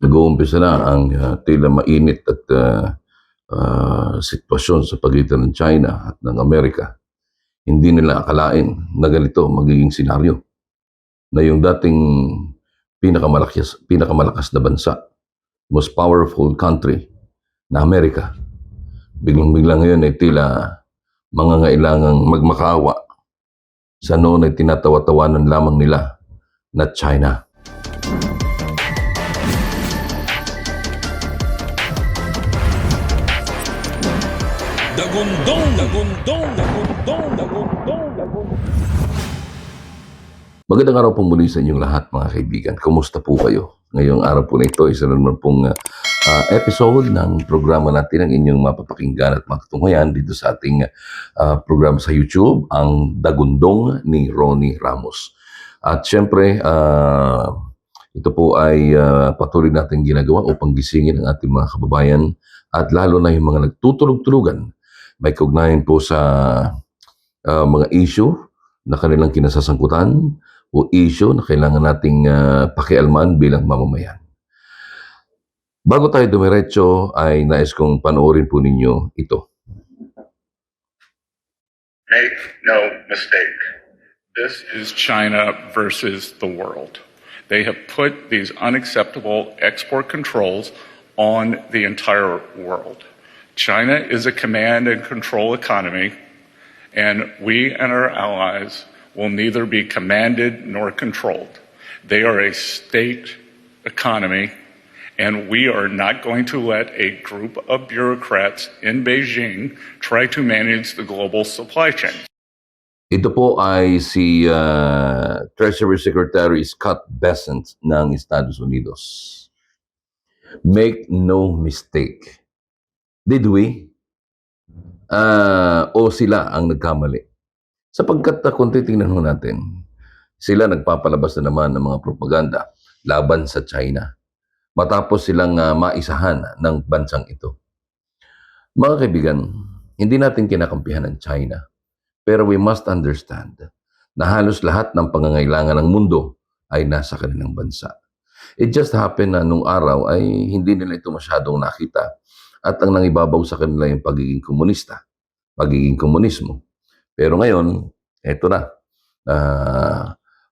nag-uumpisa na ang uh, tila mainit at uh, uh, sitwasyon sa pagitan ng China at ng Amerika. Hindi nila akalain na ganito magiging senaryo na yung dating pinakamalakas, pinakamalakas na bansa, most powerful country na Amerika, biglang-biglang ngayon ay tila mga ngailangang magmakaawa sa noon ay tinatawa-tawanan lamang nila na China. Dagundong, dagundong, dagundong, dagundong, dagundong. Magandang araw po muli sa inyong lahat mga kaibigan. Kumusta po kayo? Ngayong araw po na ito, isa na naman pong uh, episode ng programa natin ang inyong mapapakinggan at makatunghayan dito sa ating uh, programa sa YouTube, ang Dagundong ni Ronnie Ramos. At syempre, uh, ito po ay uh, patuloy natin ginagawa upang gisingin ang ating mga kababayan at lalo na yung mga nagtutulog-tulugan. May kaugnayan po sa uh, mga issue na kanilang kinasasangkutan o issue na kailangan nating uh, pakialman bilang mamamayan. Bago tayo dumiretso ay nais kong panoorin po ninyo ito. Make no mistake. This is China versus the world. They have put these unacceptable export controls on the entire world. China is a command and control economy, and we and our allies will neither be commanded nor controlled. They are a state economy, and we are not going to let a group of bureaucrats in Beijing try to manage the global supply chain. Ito po ay si uh, Treasury Secretary Scott Bessent ng Estados Unidos. Make no mistake. Did we? Uh, o sila ang nagkamali? Sapagkat uh, kung titingnan natin, sila nagpapalabas na naman ng mga propaganda laban sa China matapos silang uh, maisahan ng bansang ito. Mga kaibigan, hindi natin kinakampihan ng China, pero we must understand na halos lahat ng pangangailangan ng mundo ay nasa kanilang bansa. It just happened na nung araw ay hindi nila ito masyadong nakita at ang nangibabaw sa kanila yung pagiging komunista, pagiging komunismo. Pero ngayon, eto na. Uh,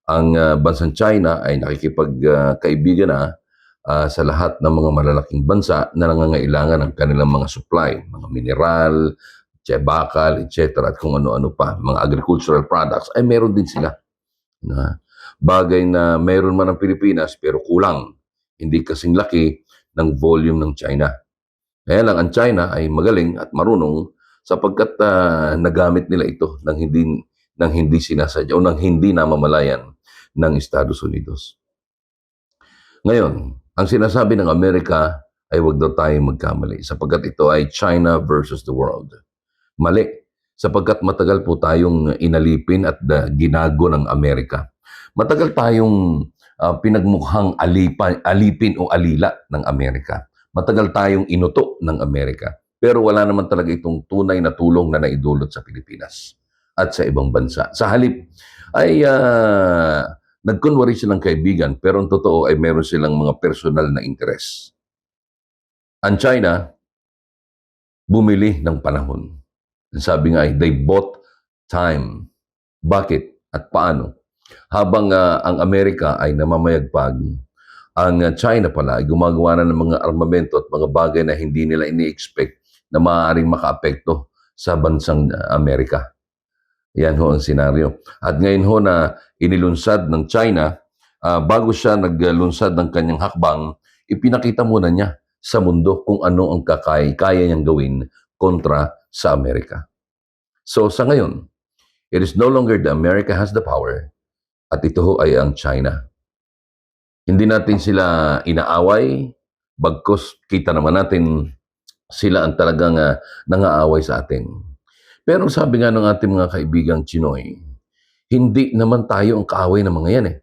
ang uh, bansang China ay nakikipagkaibigan uh, na uh, sa lahat ng mga malalaking bansa na nangangailangan ng kanilang mga supply, mga mineral, bakal, etc. at kung ano-ano pa, mga agricultural products, ay meron din sila. Na bagay na meron man ang Pilipinas pero kulang. Hindi kasing laki ng volume ng China. Kaya lang ang China ay magaling at marunong sapagkat uh, nagamit nila ito nang hindi nang hindi sinasadya o nang hindi namamalayan ng Estados Unidos. Ngayon, ang sinasabi ng Amerika ay wag daw tayo magkamali sapagkat ito ay China versus the world. Mali, sapagkat matagal po tayong inalipin at uh, ginago ng Amerika. Matagal tayong uh, pinagmukhang alipan, alipin o alila ng Amerika. Matagal tayong inuto ng Amerika. Pero wala naman talaga itong tunay na tulong na naidulot sa Pilipinas at sa ibang bansa. Sa halip ay uh, nagkunwari silang kaibigan pero ang totoo ay meron silang mga personal na interes. Ang China, bumili ng panahon. Sabi nga ay, they bought time. Bakit at paano? Habang uh, ang Amerika ay namamayagpag, ang China pala ay gumagawa na ng mga armamento at mga bagay na hindi nila ini-expect na maaaring makaapekto sa bansang uh, Amerika. Yan ho ang senaryo. At ngayon ho na inilunsad ng China, uh, bago siya naglunsad ng kanyang hakbang, ipinakita muna niya sa mundo kung ano ang kakay, kaya niyang gawin kontra sa Amerika. So sa ngayon, it is no longer the America has the power at ito ho ay ang China. Hindi natin sila inaaway, bagkos kita naman natin sila ang talagang uh, nangaaway sa atin. Pero sabi nga ng ating mga kaibigang Chinoy, hindi naman tayo ang kaaway ng mga yan eh.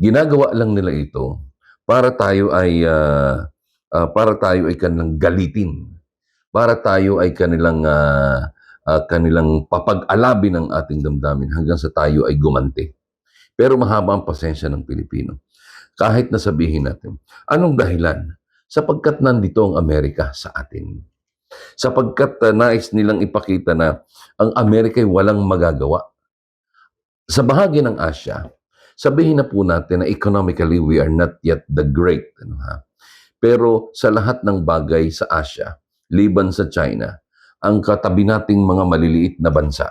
Ginagawa lang nila ito para tayo ay uh, uh, para tayo ay kanilang galitin. Para tayo ay kanilang uh, uh, kanilang papag-alabi ng ating damdamin hanggang sa tayo ay gumante. Pero mahaba ang pasensya ng Pilipino. Kahit na sabihin natin, anong dahilan? Sapagkat nandito ang Amerika sa atin. Sapagkat uh, nais nilang ipakita na ang Amerika ay walang magagawa. Sa bahagi ng Asia, sabihin na po natin na economically we are not yet the great. Ano, ha? Pero sa lahat ng bagay sa Asia, liban sa China, ang katabi nating mga maliliit na bansa,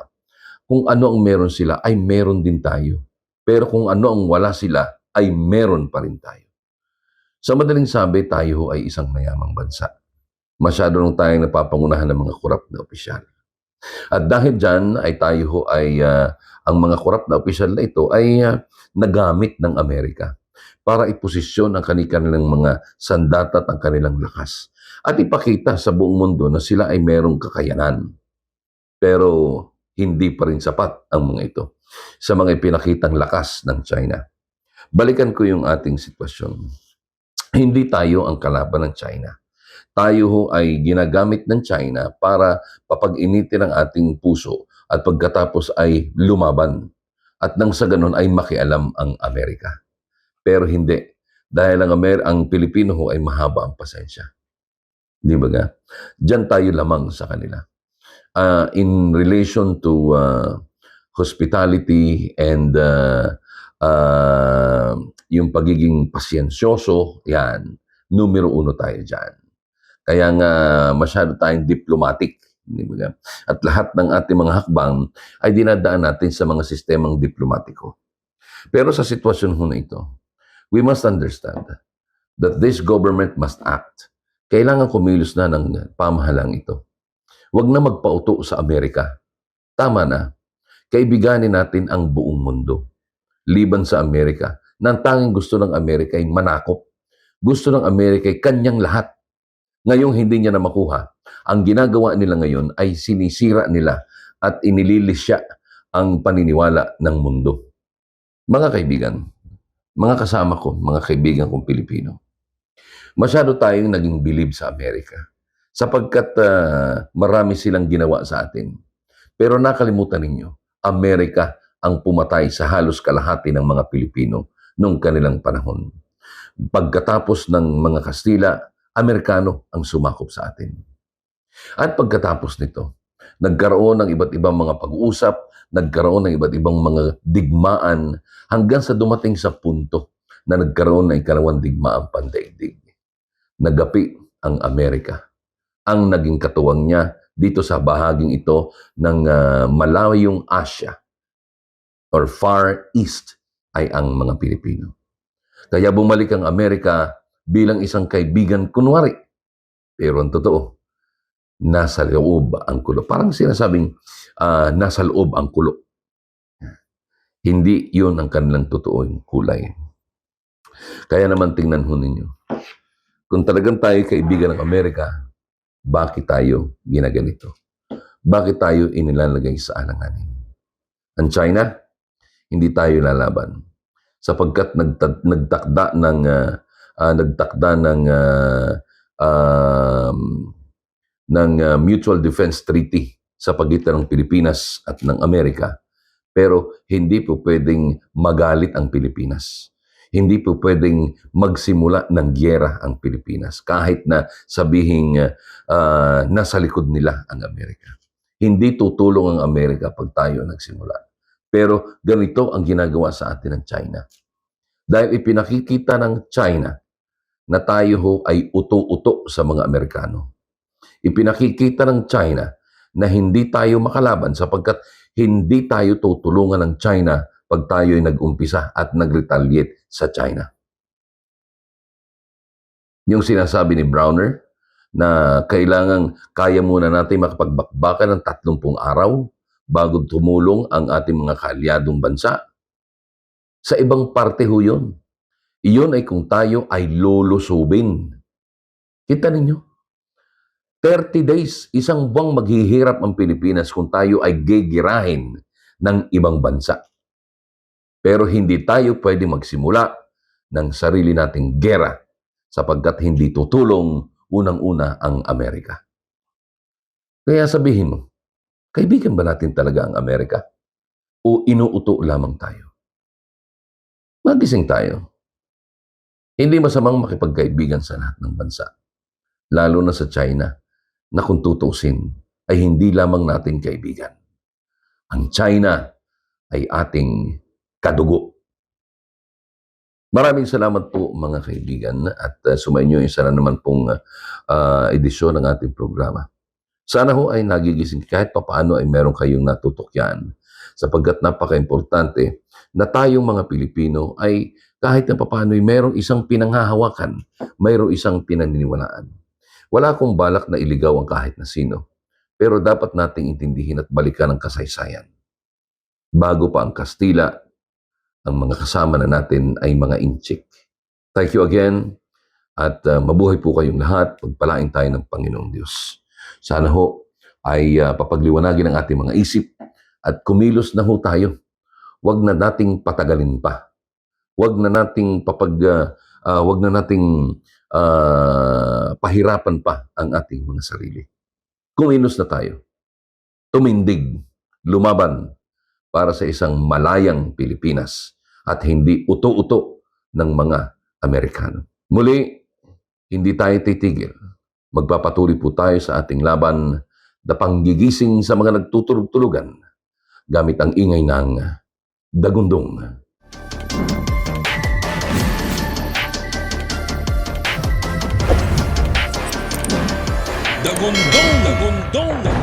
kung ano ang meron sila ay meron din tayo. Pero kung ano ang wala sila ay meron pa rin tayo. Sa madaling sabi, tayo ay isang mayamang bansa. Masyado nung tayong napapangunahan ng mga korap na opisyal. At dahil dyan ay tayo ay ah, ang mga korap na opisyal na ito ay ah, nagamit ng Amerika para iposisyon ang kanilang mga sandata at ang kanilang lakas. At ipakita sa buong mundo na sila ay merong kakayanan. Pero hindi pa rin sapat ang mga ito sa mga ipinakitang lakas ng China. Balikan ko yung ating sitwasyon. Hindi tayo ang kalaban ng China. Tayo ho ay ginagamit ng China para papag-initin ang ating puso at pagkatapos ay lumaban. At nang sa ganun ay makialam ang Amerika. Pero hindi. Dahil ang, Amer ang Pilipino ho ay mahaba ang pasensya. Di ba ga? Diyan tayo lamang sa kanila. Ah, in relation to ah, hospitality and uh, uh, yung pagiging pasyensyoso, yan, numero uno tayo dyan. Kaya nga masyado tayong diplomatic. At lahat ng ating mga hakbang ay dinadaan natin sa mga sistemang diplomatiko. Pero sa sitwasyon ho na ito, we must understand that this government must act. Kailangan kumilos na ng pamahalang ito. Huwag na magpauto sa Amerika. Tama na. Kaibiganin natin ang buong mundo. Liban sa Amerika, na ang tanging gusto ng Amerika ay manakop. Gusto ng Amerika ay kanyang lahat. Ngayong hindi niya na makuha. Ang ginagawa nila ngayon ay sinisira nila at inililisya ang paniniwala ng mundo. Mga kaibigan, mga kasama ko, mga kaibigan kong Pilipino, masyado tayong naging bilib sa Amerika sapagkat ah, marami silang ginawa sa atin. Pero nakalimutan ninyo, Amerika ang pumatay sa halos kalahati ng mga Pilipino noong kanilang panahon. Pagkatapos ng mga Kastila, Amerikano ang sumakop sa atin. At pagkatapos nito, nagkaroon ng iba't ibang mga pag-uusap, nagkaroon ng iba't ibang mga digmaan hanggang sa dumating sa punto na nagkaroon ng ikalawang digmaang pandaigdig. Nagapi ang Amerika. Ang naging katuwang niya dito sa bahaging ito ng ah, malayong Asia or Far East ay ang mga Pilipino. Kaya bumalik ang Amerika bilang isang kaibigan kunwari. Pero ang totoo, nasa loob ang kulo. Parang sinasabing ah, nasa loob ang kulo. Hindi yun ang kanilang totoong kulay. Kaya naman tingnan ho ninyo. Kung talagang tayo kaibigan ng Amerika, bakit tayo ginaganito? Bakit tayo inilalagay sa alanganin? Ang China, hindi tayo lalaban. Sapagkat nagta- nagtakda ng ah, ah, nagtakda ng ah, um, ng ah, Mutual Defense Treaty sa pagitan ng Pilipinas at ng Amerika. Pero hindi po pwedeng magalit ang Pilipinas. Hindi po pwedeng magsimula ng gyera ang Pilipinas kahit na sabihing ah, nasa likod nila ang Amerika. Hindi tutulong ang Amerika pag tayo nagsimula. Pero ganito ang ginagawa sa atin ng China. Dahil ipinakikita ng China na tayo ho ay uto-uto sa mga Amerikano. Ipinakikita ng China na hindi tayo makalaban sapagkat hindi tayo tutulungan ng China pag tayo ay nag-umpisa at nag-retaliate sa China. Yung sinasabi ni Browner na kailangan kaya muna natin makapagbakbakan ng 30 araw bago tumulong ang ating mga kaalyadong bansa. Sa ibang parte ho yun. Iyon ay kung tayo ay lulusubin. Kita ninyo? 30 days, isang buwang maghihirap ang Pilipinas kung tayo ay gigirahin ng ibang bansa. Pero hindi tayo pwede magsimula ng sarili nating gera sapagkat hindi tutulong unang-una ang Amerika. Kaya sabihin mo, kaibigan ba natin talaga ang Amerika? O inuuto lamang tayo? Magising tayo. Hindi masamang makipagkaibigan sa lahat ng bansa, lalo na sa China, na kung tutusin ay hindi lamang natin kaibigan. Ang China ay ating kadugo. Maraming salamat po mga kaibigan at uh, sumainyo isa na naman pong uh, edisyon ng ating programa. Sana ho ay nagigising kahit papaano ay meron kayong natutukyan sapagkat napaka-importante na tayong mga Pilipino ay kahit na papaano ay merong isang pinanghahawakan, mayroong isang pinaniniwalaan. Wala akong balak na iligaw ang kahit na sino, pero dapat nating intindihin at balikan ang kasaysayan. Bago pa ang Kastila, ang mga kasama na natin ay mga inchik. Thank you again at uh, mabuhay po kayong lahat. Pagpalain tayo ng Panginoong Diyos. Sana ho ay uh, papagliwanagin ang ating mga isip at kumilos na ho tayo. Huwag na nating patagalin pa. Huwag na nating papag uh, uh, wag na nating uh, pahirapan pa ang ating mga sarili. Kumilos na tayo. Tumindig, lumaban para sa isang malayang Pilipinas at hindi uto-uto ng mga Amerikano. Muli, hindi tayo titigil. Magpapatuloy po tayo sa ating laban na panggigising sa mga nagtutulog-tulugan gamit ang ingay ng dagundong. Dagundong, dagundong, dagundong.